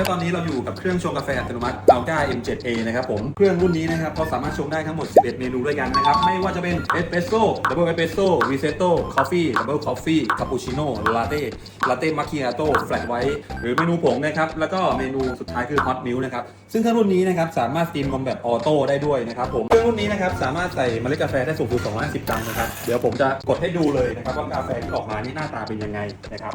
และตอนนี้เราอยู่กับเครื่องชงกาแฟอัตโนมัติ Alga M7A นะครับผม เครื่องรุ่นนี้นะครับเขาสามารถชงได้ทั้งหมด 11 เมนูด้วยกันนะครับ ไม่ว่าจะเป็นเอสเปรสโซ่ดับเบิลเอสเปรสโซ่รีเซตโต้คอฟฟี่ดับเบิลคอฟฟี่คาปูชิโน่ลาเต้ลาเต้มัคคิอาโต้แฟลตไวท์หรือเมนูผงนะครับ แล้วก็เมนูสุดท้ายคือฮอตมิลนะครับ ซึ่งเครื่องรุ่นนี้นะครับสามารถสตรีมนมแบบออโต้ได้ด้วยนะครับผม เครื่องรุ่นนี้นะครับสามารถใส่เมล็ดกาแฟได้สูงสุด250กรัมนะครับ เดี๋ยวผมจะกดให้ดูเลยนะครับว่ากาแฟที่ออกมานี่หน้าตาเป็นยังไงนะครับ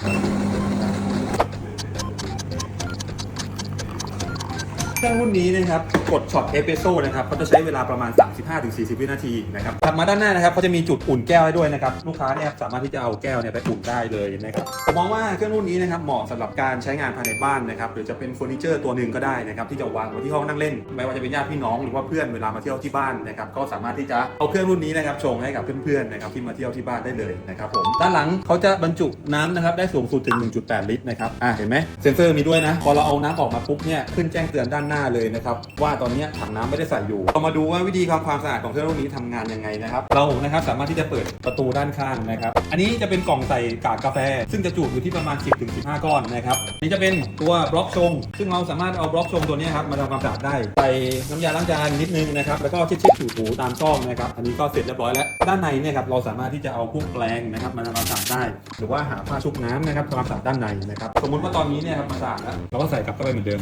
เครื่องรุ่นนี้นะครับกดช็อตเอสเปรสโซ่นะครับเขาจะใช้เวลาประมาณ 35-40 วินาทีนะครับถัดมาด้านหน้านะครับเขาจะมีจุดอุ่นแก้วให้ด้วยนะครับลูกค้าเนี่ยสามารถที่จะเอาแก้วเนี่ยไปอุ่นได้เลยนะครับผมมองว่าเครื่องรุ่นนี้นะครับเหมาะสำหรับการใช้งานภายในบ้านนะครับหรือจะเป็นเฟอร์นิเจอร์ตัวหนึ่งก็ได้นะครับที่จะวางไว้ที่ห้องนั่งเล่นไม่ว่าจะเป็นญาติพี่น้องหรือว่าเพื่อนเวลามาเที่ยวที่บ้านนะครับก็สามารถที่จะเอาเครื่องรุ่นนี้นะครับชงให้กับเพื่อนๆนะครับที่มาเที่ยวที่บ้านได้เลยนะครับผมด้านหลังเขาจะบรรจุน้ำนะครับได้สูงสุดถึง 1.8 ลิตรนะครับอ่าเห็นไหมเซ็นเซอร์มีด้วยนะพอเราเอาน้ำออกมาปุ๊บเนี่ยขึ้นแจ้งเตือนด้านหน้าเลยนะครับ ว่าตอนนี้ถังน้ำไม่ได้ใส่อยู่ เรามาดูว่าวิธีความความสะอาดของเครื่องรุ่นนี้ทำงานยังไงนะครับ เรานะครับสามารถที่จะเปิดประตูด้านข้างนะครับ อันนี้จะเป็นกล่องใส่กากกาแฟ ซึ่งจะจุอยู่ที่ประมาณ 10-15 ก้อนนะครับนี่จะเป็นตัวบล็อกชง ซึ่งเราสามารถเอาบล็อกชงตัวนี้ครับมาทำความสะอาดได้ใส่น้ำยาล้างจานนิดนึงนะครับแล้วก็เช็ดๆถูๆตามช่องนะครับ อันนี้ก็เสร็จเรียบร้อยแล้ว ด้านในเนี่ยครับเราสามารถที่จะเอาพวกแปรงนะครับมาทำความสะอาดได้ หรือว่าหาผ้าชุบน้ำนะครับทำความสะอาดด้านในนะครับ สมมุติว่าตอนนี้เนี่ยครับมาสะอาดแล้วเราก็ใส่กลับเข้าไปเหมือนเดิม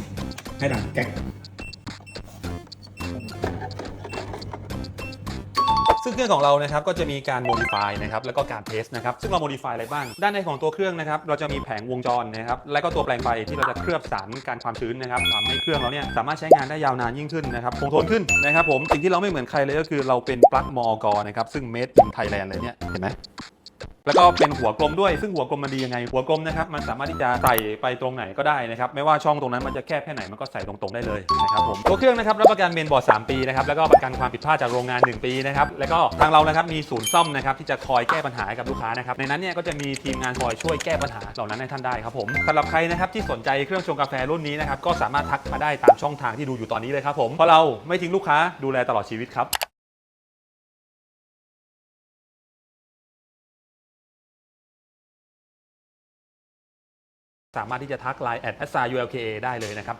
ให้ดังแก๊กซึ่งเครื่องของเรานะครับก็จะมีการ modify นะครับแล้วก็การ test นะครับซึ่งเรา modify อะไรบ้าง ด้านในของตัวเครื่องนะครับเราจะมีแผงวงจรนะครับและก็ตัวแปลงไฟที่เราจะเคลือบสารการความชื้นนะครับทำให้เครื่องเราเนี่ยสามารถใช้งานได้ยาวนานยิ่งขึ้นนะครับคงทนขึ้นนะครับผมสิ่งที่เราไม่เหมือนใครเลยก็คือเราเป็นปลั๊กมอกนะครับซึ่ง made in Thailand เลยเนี่ยเห็นไหม แล้วก็เป็นหัวกลมด้วย ซึ่งหัวกลมมันดียังไง หัวกลมนะครับ มันสามารถที่จะใส่ไปตรงไหนก็ได้นะครับ ไม่ว่าช่องตรงนั้นมันจะแคบแค่ไหน มันก็ใส่ตรงๆได้เลยนะครับผม ตัวเครื่องนะครับรับประกันเมนบอร์ด 3 ปีนะครับ แล้วก็ประกันความผิดพลาดจากโรงงาน 1 ปีนะครับ แล้วก็ทางเรานะครับมีศูนย์ซ่อมนะครับที่จะคอยแก้ปัญหาให้กับลูกค้านะครับ ในนั้นเนี่ยก็จะมีทีมงานคอยช่วยแก้ปัญหาเหล่านั้นให้ท่านได้ครับผมสำหรับใครนะครับที่สนใจเครื่องชงกาแฟรุ่นนี้นะครับ ก็สามารถทักมาได้ตามช่องทางที่ดูอยู่ตอนนี้เลยครับผม เพราะเราไม่ทิ้งลูกค้าดูแลตลอดชีวิตครับ สามารถที่จะทักไลน์ at s r u l k a ได้เลยนะครับ